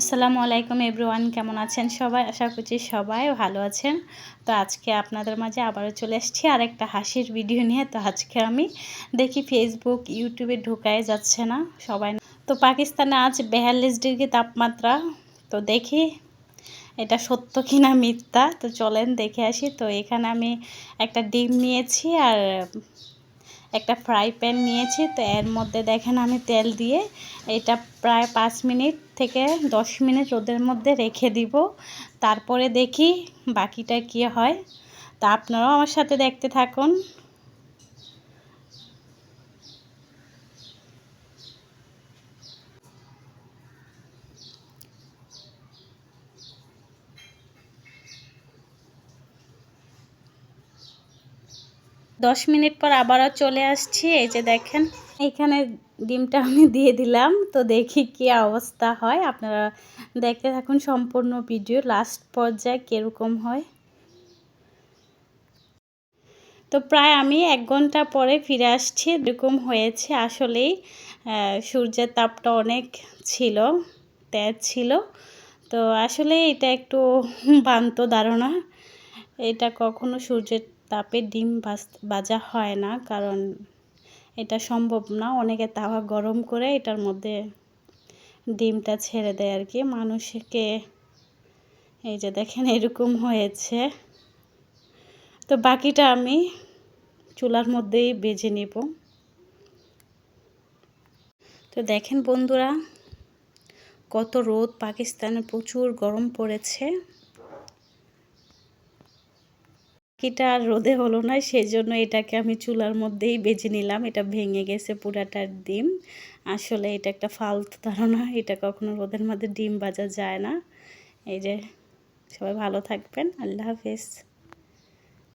আসসালামু আলাইকুম এভরিওয়ান, কেমন আছেন সবাই? আশা করছি সবাই ভালো আছেন। তো আজকে আপনাদের মাঝে আবারও চলে এসেছি আর একটা হাসির ভিডিও নিয়ে। তো আজকে আমি দেখি ফেসবুক ইউটিউবে ঢোকায় যাচ্ছে না সবাই। তো পাকিস্তানে আজ বেয়াল্লিশ ডিগ্রি তাপমাত্রা। তো দেখি এটা সত্য কিনা মিথ্যা। তো চলেন দেখে আসি। তো এখানে আমি একটা ডিম নিয়েছি আর একটা ফ্রাই প্যান নিয়েছি, তো এর মধ্যে দেখেন আমি তেল দিয়ে এটা প্রায় পাঁচ মিনিট থেকে দশ মিনিট রোদের মধ্যে রেখে দিব। তারপরে দেখি বাকিটা কি হয়। তা আপনারাও আমার সাথে দেখতে থাকুন। দশ মিনিট পর আবারও চলে আসছি, এই যে দেখেন। এখানে ডিমটা আমি দিয়ে দিলাম, তো দেখি কি অবস্থা হয়। আপনারা দেখতে থাকুন সম্পূর্ণ ভিডিও, লাস্ট পর্যায়ে কীরকম হয়। তো প্রায় আমি এক ঘণ্টা পরে ফিরে আসছি, এরকম হয়েছে আসলেই। সূর্যের তাপটা অনেক ছিল, তেজ ছিল। তো আসলে এটা একটু বান্ত ধারণা। এটা কখনো সূর্যের তাপে ডিম ভাজা হয় না, কারণ এটা সম্ভব না। অনেকে তাওয়া গরম করে এটার মধ্যে ডিমটা ছেড়ে দেয় আর কি মানুষকে এই যে দেখেন, এরকম হয়েছে। তো বাকিটা আমি চুলার মধ্যেই বেজে নেব। তো দেখেন বন্ধুরা, কত রোদ। পাকিস্তানে প্রচুর গরম পড়েছে। বাকিটা আর রোদে হলো না সেই জন্য এটাকে আমি চুলার মধ্যেই বেজে নিলাম। এটা ভেঙে গেছে পুরাটার ডিম। আসলে এটা একটা ফালতু ধারণা, এটা কখনো রোদের মধ্যে ডিম বাজা যায় না। এই যে, সবাই ভালো থাকবেন। আল্লাহ হাফেজ।